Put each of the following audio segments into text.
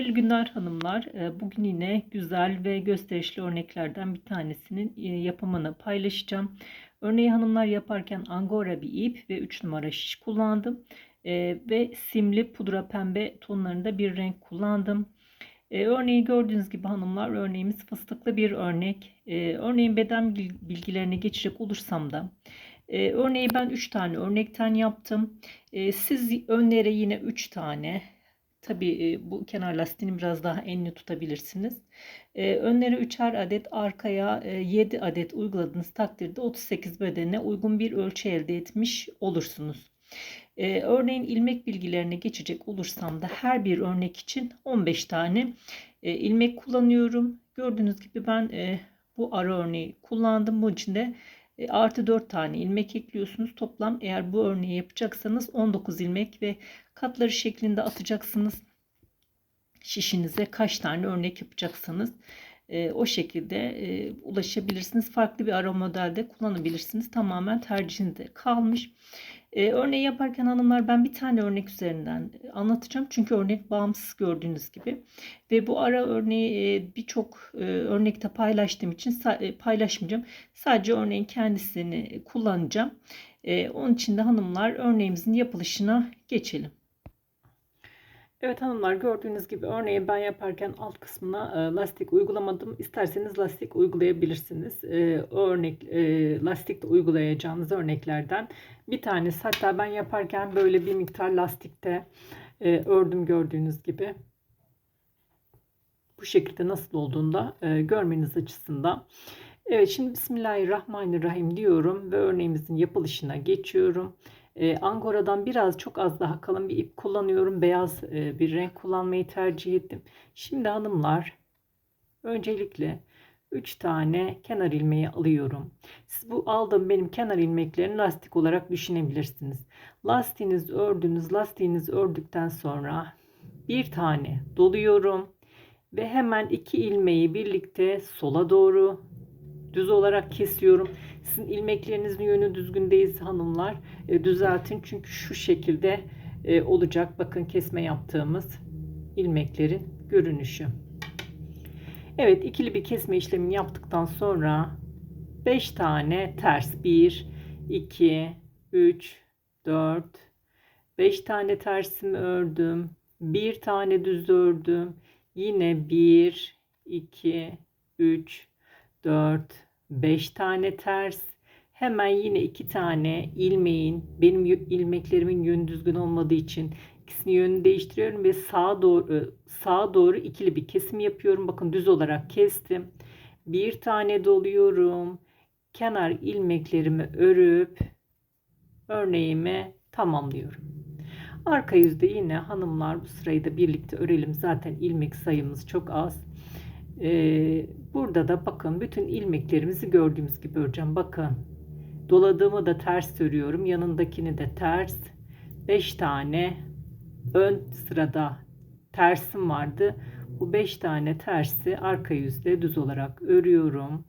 Hayırlı günler hanımlar. Ee, Bugün yine güzel ve gösterişli örneklerden bir tanesinin e, yapımını paylaşacağım. Örneği hanımlar yaparken angora bir ip ve 3 numara şiş kullandım. Ee, Ve simli pudra pembe tonlarında bir renk kullandım. Ee, Örneği gördüğünüz gibi hanımlar örneğimiz fıstıklı bir örnek. Örneğin beden bil- bilgilerine geçecek olursam da e, örneği ben 3 tane örnekten yaptım. Siz önlere yine 3 tane Tabii e, bu kenar lastiğini biraz daha enli tutabilirsiniz. Önlere 3'er adet, arkaya e, 7 adet uyguladığınız takdirde 38 bedene uygun bir ölçü elde etmiş olursunuz. Örneğin ilmek bilgilerine geçecek olursam da her bir örnek için 15 tane ilmek kullanıyorum. Gördüğünüz gibi ben bu ara örneği kullandım. Bunun için de artı 4 tane ilmek ekliyorsunuz. Toplam eğer bu örneği yapacaksanız 19 ilmek ve katları şeklinde atacaksınız. Şişinize kaç tane örnek yapacaksanız e, o şekilde e, ulaşabilirsiniz. Farklı bir ara modelde kullanabilirsiniz. Tamamen tercihinde kalmış. E, örneği yaparken hanımlar ben bir tane örnek üzerinden anlatacağım. Çünkü örnek bağımsız gördüğünüz gibi. Ve bu ara örneği e, birçok e, örnekte paylaştığım için e, paylaşmayacağım. Sadece örneğin kendisini kullanacağım. E, onun için de hanımlar örneğimizin yapılışına geçelim. Evet hanımlar gördüğünüz gibi örneği ben yaparken alt kısmına e, lastik uygulamadım. İsterseniz lastik uygulayabilirsiniz. E, örnek e, lastikte uygulayacağınız örneklerden bir tanesi. Hatta ben yaparken böyle bir miktar lastikte ördüm gördüğünüz gibi. Bu şekilde nasıl olduğunu da görmeniz açısından. Evet şimdi Bismillahirrahmanirrahim diyorum ve örneğimizin yapılışına geçiyorum. E, Angora'dan biraz çok az daha kalın bir ip kullanıyorum. Beyaz e, bir renk kullanmayı tercih ettim. Şimdi hanımlar öncelikle 3 tane kenar ilmeği alıyorum. Siz bu aldığım benim kenar ilmeklerini lastik olarak düşünebilirsiniz. Lastiğiniz ördünüz, lastiğiniz ördükten sonra bir tane doluyorum ve hemen iki ilmeği birlikte sola doğru düz olarak kesiyorum. Sizin ilmeklerinizin yönü düzgün değilse hanımlar e, düzeltin. Çünkü şu şekilde e, olacak. Bakın kesme yaptığımız ilmeklerin görünüşü. Evet ikili bir kesme işlemini yaptıktan sonra 5 tane ters 1 2 3 4 5 tane tersimi ördüm. Bir tane düz ördüm. Yine 1 2 3 4 5 tane ters hemen yine iki tane ilmeğin benim ilmeklerimin yönü düzgün olmadığı için ikisini yönünü değiştiriyorum ve sağa doğru sağa doğru ikili bir kesim yapıyorum. Bakın düz olarak kestim. Bir tane doluyorum. Kenar ilmeklerimi örüp örneğimi tamamlıyorum. Arka yüzde yine hanımlar bu sırayı da birlikte örelim. Zaten ilmek sayımız çok az. Ee, burada da bakın bütün ilmeklerimizi gördüğümüz gibi öreceğim. Bakın doladığımı da ters örüyorum. Yanındakini de ters. 5 tane ön sırada tersim vardı. Bu 5 tane tersi arka yüzde düz olarak örüyorum.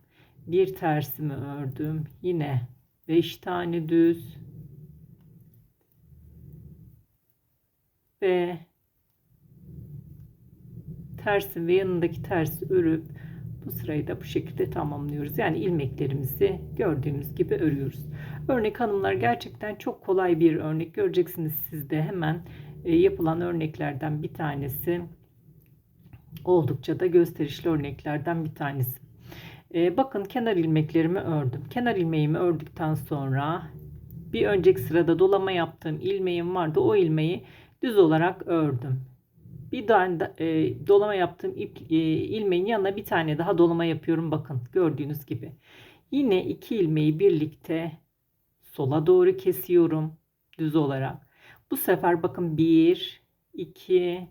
Bir tersimi ördüm. Yine 5 tane düz. Ve tersi ve yanındaki tersi örüp bu sırayı da bu şekilde tamamlıyoruz. Yani ilmeklerimizi gördüğünüz gibi örüyoruz. Örnek hanımlar gerçekten çok kolay bir örnek. Göreceksiniz siz de hemen e, yapılan örneklerden bir tanesi. Oldukça da gösterişli örneklerden bir tanesi. E, bakın kenar ilmeklerimi ördüm. Kenar ilmeğimi ördükten sonra bir önceki sırada dolama yaptığım ilmeğim vardı. O ilmeği düz olarak ördüm bir tane e, dolama yaptığım ip, e, ilmeğin yanına bir tane daha dolama yapıyorum bakın gördüğünüz gibi. Yine iki ilmeği birlikte sola doğru kesiyorum düz olarak. Bu sefer bakın 1 2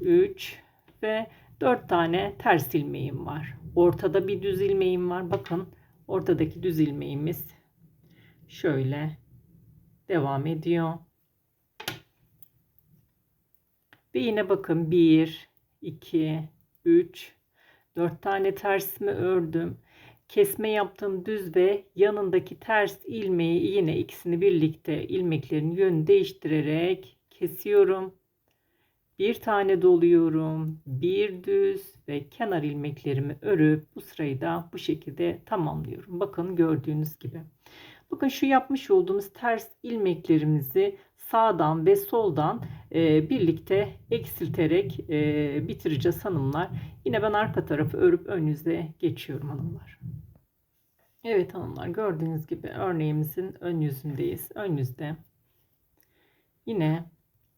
3 ve 4 tane ters ilmeğim var. Ortada bir düz ilmeğim var. Bakın ortadaki düz ilmeğimiz şöyle devam ediyor. Ve yine bakın 1, 2, 3, 4 tane tersimi ördüm. Kesme yaptığım düz ve yanındaki ters ilmeği yine ikisini birlikte ilmeklerin yönünü değiştirerek kesiyorum. Bir tane doluyorum. Bir düz ve kenar ilmeklerimi örüp bu sırayı da bu şekilde tamamlıyorum. Bakın gördüğünüz gibi. Bakın şu yapmış olduğumuz ters ilmeklerimizi sağdan ve soldan e, birlikte eksilterek e, bitireceğiz hanımlar. Yine ben arka tarafı örüp önünüze geçiyorum hanımlar. Evet hanımlar gördüğünüz gibi örneğimizin ön yüzündeyiz. Ön yüzde yine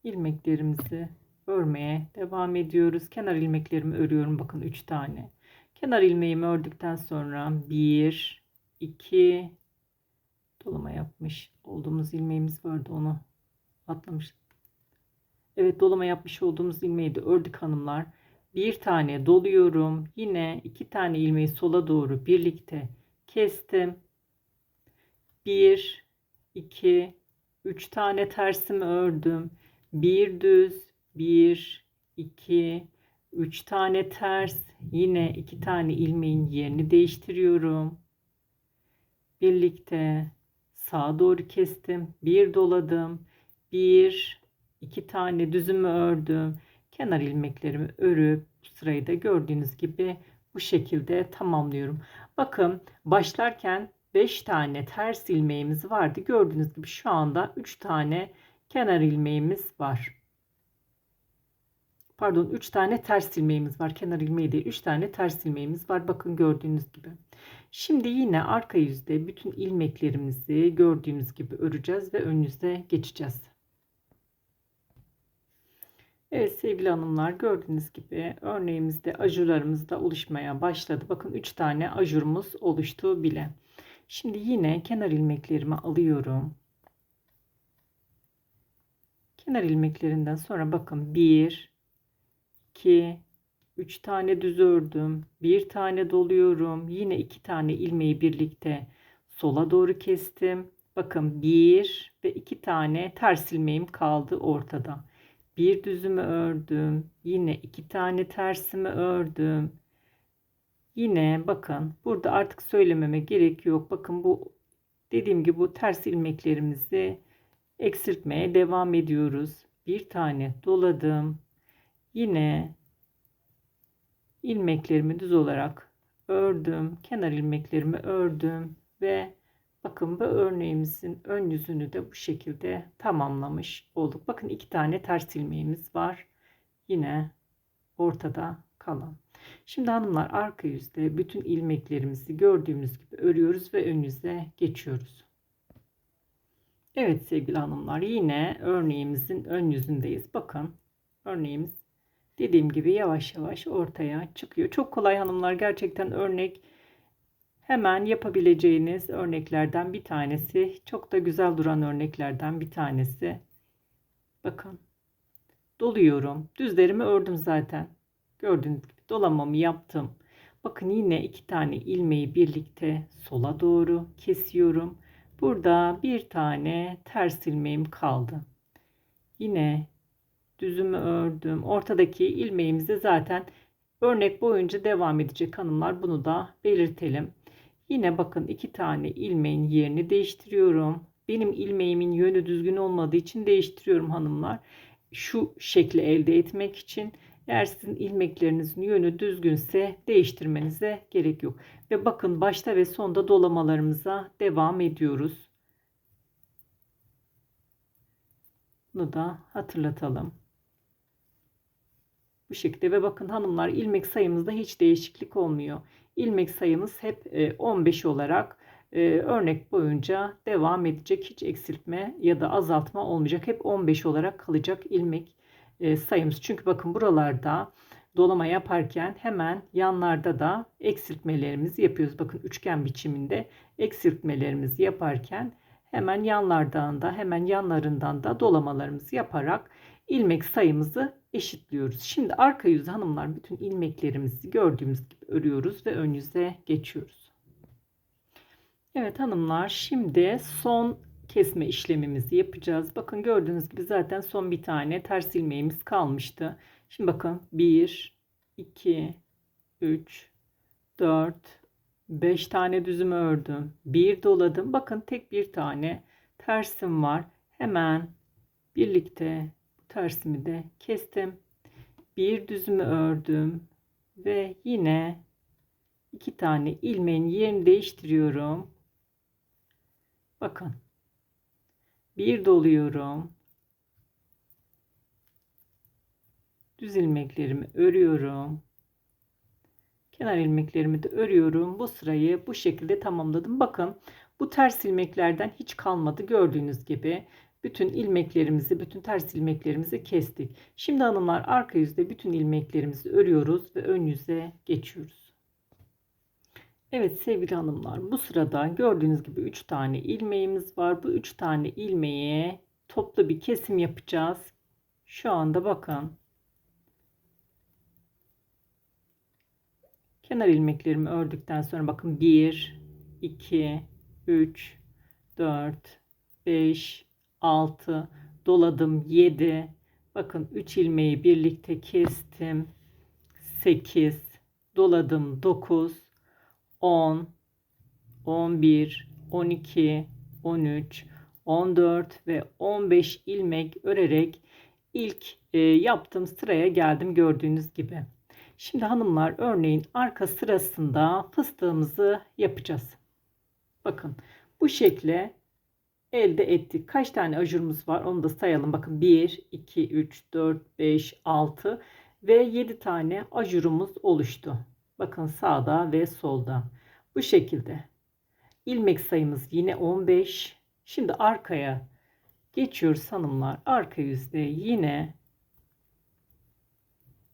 ilmeklerimizi örmeye devam ediyoruz. Kenar ilmeklerimi örüyorum. Bakın 3 tane. Kenar ilmeğimi ördükten sonra 1 2 dolama yapmış olduğumuz ilmeğimiz vardı onu atlamış. Evet dolama yapmış olduğumuz ilmeği de ördük hanımlar. Bir tane doluyorum. Yine iki tane ilmeği sola doğru birlikte kestim. Bir, iki, üç tane tersimi ördüm. Bir düz, bir, iki, üç tane ters. Yine iki tane ilmeğin yerini değiştiriyorum. Birlikte sağa doğru kestim. Bir doladım. Bir, iki tane düzümü ördüm. Kenar ilmeklerimi örüp sırayı da gördüğünüz gibi bu şekilde tamamlıyorum. Bakın başlarken 5 tane ters ilmeğimiz vardı. Gördüğünüz gibi şu anda 3 tane kenar ilmeğimiz var. Pardon 3 tane ters ilmeğimiz var. Kenar ilmeği değil 3 tane ters ilmeğimiz var. Bakın gördüğünüz gibi. Şimdi yine arka yüzde bütün ilmeklerimizi gördüğünüz gibi öreceğiz ve ön yüzde geçeceğiz. Evet sevgili hanımlar gördüğünüz gibi örneğimizde ajurlarımız da oluşmaya başladı. Bakın 3 tane ajurumuz oluştu bile. Şimdi yine kenar ilmeklerimi alıyorum. Kenar ilmeklerinden sonra bakın 1 2 3 tane düz ördüm. Bir tane doluyorum. Yine 2 tane ilmeği birlikte sola doğru kestim. Bakın 1 ve 2 tane ters ilmeğim kaldı ortada bir düzümü ördüm. Yine iki tane tersimi ördüm. Yine bakın burada artık söylememe gerek yok. Bakın bu dediğim gibi bu ters ilmeklerimizi eksiltmeye devam ediyoruz. Bir tane doladım. Yine ilmeklerimi düz olarak ördüm. Kenar ilmeklerimi ördüm ve Bakın bu örneğimizin ön yüzünü de bu şekilde tamamlamış olduk. Bakın iki tane ters ilmeğimiz var. Yine ortada kalan. Şimdi hanımlar arka yüzde bütün ilmeklerimizi gördüğümüz gibi örüyoruz ve ön yüze geçiyoruz. Evet sevgili hanımlar yine örneğimizin ön yüzündeyiz. Bakın örneğimiz dediğim gibi yavaş yavaş ortaya çıkıyor. Çok kolay hanımlar gerçekten örnek Hemen yapabileceğiniz örneklerden bir tanesi. Çok da güzel duran örneklerden bir tanesi. Bakın. Doluyorum. Düzlerimi ördüm zaten. Gördüğünüz gibi dolamamı yaptım. Bakın yine iki tane ilmeği birlikte sola doğru kesiyorum. Burada bir tane ters ilmeğim kaldı. Yine düzümü ördüm. Ortadaki ilmeğimizi zaten örnek boyunca devam edecek hanımlar. Bunu da belirtelim. Yine bakın iki tane ilmeğin yerini değiştiriyorum. Benim ilmeğimin yönü düzgün olmadığı için değiştiriyorum hanımlar. Şu şekli elde etmek için eğer sizin ilmeklerinizin yönü düzgünse değiştirmenize gerek yok. Ve bakın başta ve sonda dolamalarımıza devam ediyoruz. Bunu da hatırlatalım. Bu şekilde ve bakın hanımlar ilmek sayımızda hiç değişiklik olmuyor ilmek sayımız hep 15 e, olarak e, örnek boyunca devam edecek. Hiç eksiltme ya da azaltma olmayacak. Hep 15 olarak kalacak ilmek e, sayımız. Çünkü bakın buralarda dolama yaparken hemen yanlarda da eksiltmelerimizi yapıyoruz. Bakın üçgen biçiminde eksiltmelerimizi yaparken hemen yanlardan da hemen yanlarından da dolamalarımızı yaparak ilmek sayımızı eşitliyoruz. Şimdi arka yüzü hanımlar bütün ilmeklerimizi gördüğümüz gibi örüyoruz ve ön yüze geçiyoruz. Evet hanımlar şimdi son kesme işlemimizi yapacağız. Bakın gördüğünüz gibi zaten son bir tane ters ilmeğimiz kalmıştı. Şimdi bakın 1 2 3 4 5 tane düzümü ördüm. Bir doladım. Bakın tek bir tane tersim var. Hemen birlikte tersimi de kestim. bir düzümü ördüm ve yine iki tane ilmeğin yerini değiştiriyorum. Bakın. Bir doluyorum. Düz ilmeklerimi örüyorum. Kenar ilmeklerimi de örüyorum. Bu sırayı bu şekilde tamamladım. Bakın bu ters ilmeklerden hiç kalmadı. Gördüğünüz gibi bütün ilmeklerimizi, bütün ters ilmeklerimizi kestik. Şimdi hanımlar arka yüzde bütün ilmeklerimizi örüyoruz ve ön yüze geçiyoruz. Evet sevgili hanımlar bu sırada gördüğünüz gibi 3 tane ilmeğimiz var. Bu 3 tane ilmeğe toplu bir kesim yapacağız. Şu anda bakın kenar ilmeklerimi ördükten sonra bakın 1 2 3 4 5 6 doladım 7 bakın 3 ilmeği birlikte kestim 8 doladım 9 10 11 12 13 14 ve 15 ilmek örerek ilk e, yaptığım sıraya geldim gördüğünüz gibi. Şimdi hanımlar örneğin arka sırasında fıstığımızı yapacağız. Bakın bu şekle elde ettik. Kaç tane ajurumuz var onu da sayalım. Bakın 1, 2, 3, 4, 5, 6 ve 7 tane ajurumuz oluştu. Bakın sağda ve solda. Bu şekilde. İlmek sayımız yine 15. Şimdi arkaya geçiyoruz hanımlar. Arka yüzde yine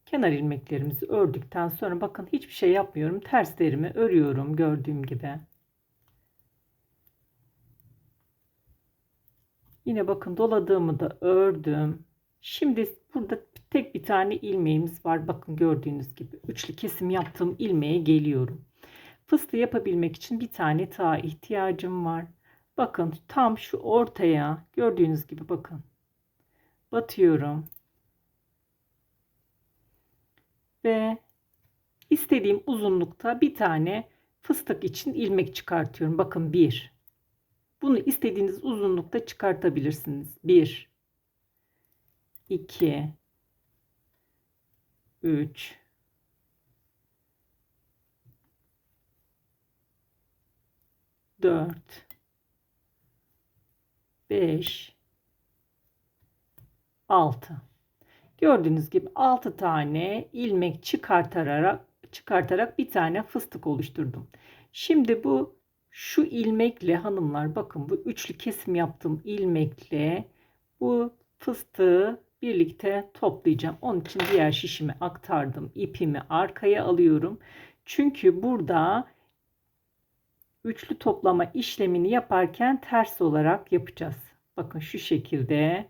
kenar ilmeklerimizi ördükten sonra bakın hiçbir şey yapmıyorum. Terslerimi örüyorum gördüğüm gibi. Yine bakın doladığımı da ördüm. Şimdi burada tek bir tane ilmeğimiz var. Bakın gördüğünüz gibi üçlü kesim yaptığım ilmeğe geliyorum. Fıstığı yapabilmek için bir tane tığ ihtiyacım var. Bakın tam şu ortaya gördüğünüz gibi bakın. Batıyorum. Ve istediğim uzunlukta bir tane fıstık için ilmek çıkartıyorum. Bakın bir. Bunu istediğiniz uzunlukta çıkartabilirsiniz. 1 2 3 4 5 6 Gördüğünüz gibi 6 tane ilmek çıkartarak çıkartarak bir tane fıstık oluşturdum. Şimdi bu şu ilmekle hanımlar bakın bu üçlü kesim yaptığım ilmekle bu fıstığı birlikte toplayacağım. Onun için diğer şişime aktardım. ipimi arkaya alıyorum. Çünkü burada üçlü toplama işlemini yaparken ters olarak yapacağız. Bakın şu şekilde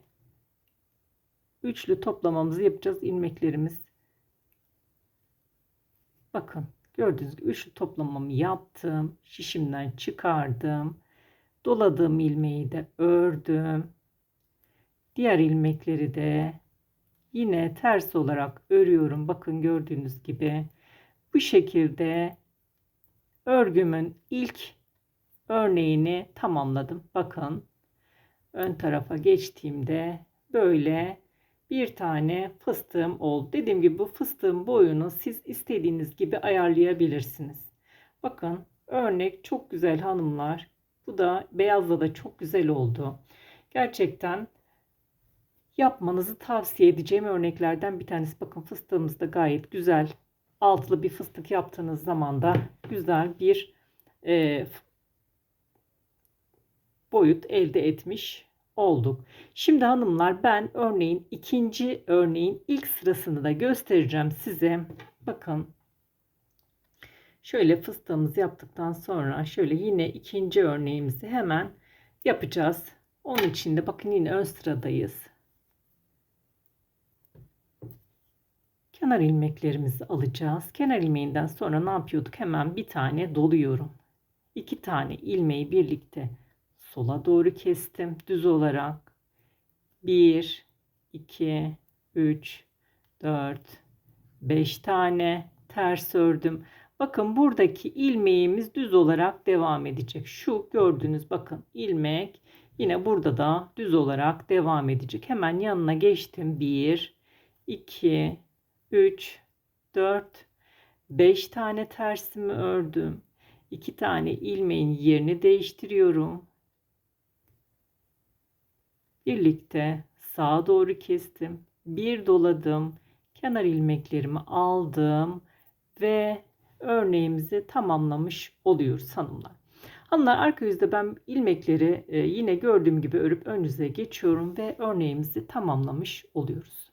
üçlü toplamamızı yapacağız ilmeklerimiz. Bakın gördüğünüz gibi üçlü toplamamı yaptım. Şişimden çıkardım. Doladığım ilmeği de ördüm. Diğer ilmekleri de yine ters olarak örüyorum. Bakın gördüğünüz gibi bu şekilde örgümün ilk örneğini tamamladım. Bakın ön tarafa geçtiğimde böyle bir tane fıstığım oldu. Dediğim gibi bu fıstığın boyunu siz istediğiniz gibi ayarlayabilirsiniz. Bakın örnek çok güzel hanımlar. Bu da beyazla da çok güzel oldu. Gerçekten yapmanızı tavsiye edeceğim örneklerden bir tanesi. Bakın fıstığımız da gayet güzel. Altılı bir fıstık yaptığınız zaman da güzel bir e, boyut elde etmiş olduk. Şimdi hanımlar ben örneğin ikinci örneğin ilk sırasını da göstereceğim size. Bakın şöyle fıstığımızı yaptıktan sonra şöyle yine ikinci örneğimizi hemen yapacağız. Onun için de bakın yine ön sıradayız. Kenar ilmeklerimizi alacağız. Kenar ilmeğinden sonra ne yapıyorduk? Hemen bir tane doluyorum. İki tane ilmeği birlikte sola doğru kestim düz olarak. 1 2 3 4 5 tane ters ördüm. Bakın buradaki ilmeğimiz düz olarak devam edecek. Şu gördüğünüz bakın ilmek yine burada da düz olarak devam edecek. Hemen yanına geçtim. 1 2 3, 4, 5 tane tersimi ördüm. 2 tane ilmeğin yerini değiştiriyorum. Birlikte sağa doğru kestim. Bir doladım. Kenar ilmeklerimi aldım ve örneğimizi tamamlamış oluyoruz hanımlar. Hanımlar arka yüzde ben ilmekleri e, yine gördüğüm gibi örüp ön yüze geçiyorum ve örneğimizi tamamlamış oluyoruz.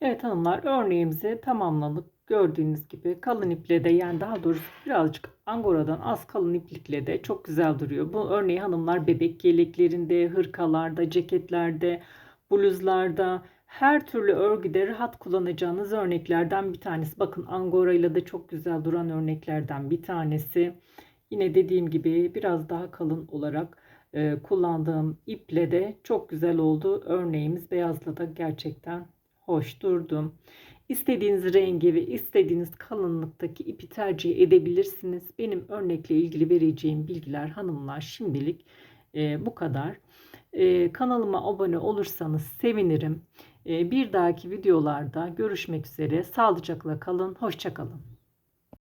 Evet hanımlar örneğimizi tamamladık. Gördüğünüz gibi kalın iple de yani daha doğrusu birazcık angoradan az kalın iplikle de çok güzel duruyor. Bu örneği hanımlar bebek yeleklerinde, hırkalarda, ceketlerde, bluzlarda, her türlü örgüde rahat kullanacağınız örneklerden bir tanesi. Bakın angora ile de çok güzel duran örneklerden bir tanesi. Yine dediğim gibi biraz daha kalın olarak e, kullandığım iple de çok güzel oldu. Örneğimiz beyazla da gerçekten hoş durdu. İstediğiniz rengi ve istediğiniz kalınlıktaki ipi tercih edebilirsiniz. Benim örnekle ilgili vereceğim bilgiler hanımlar şimdilik e, bu kadar. E, kanalıma abone olursanız sevinirim. E, bir dahaki videolarda görüşmek üzere. Sağlıcakla kalın. Hoşçakalın.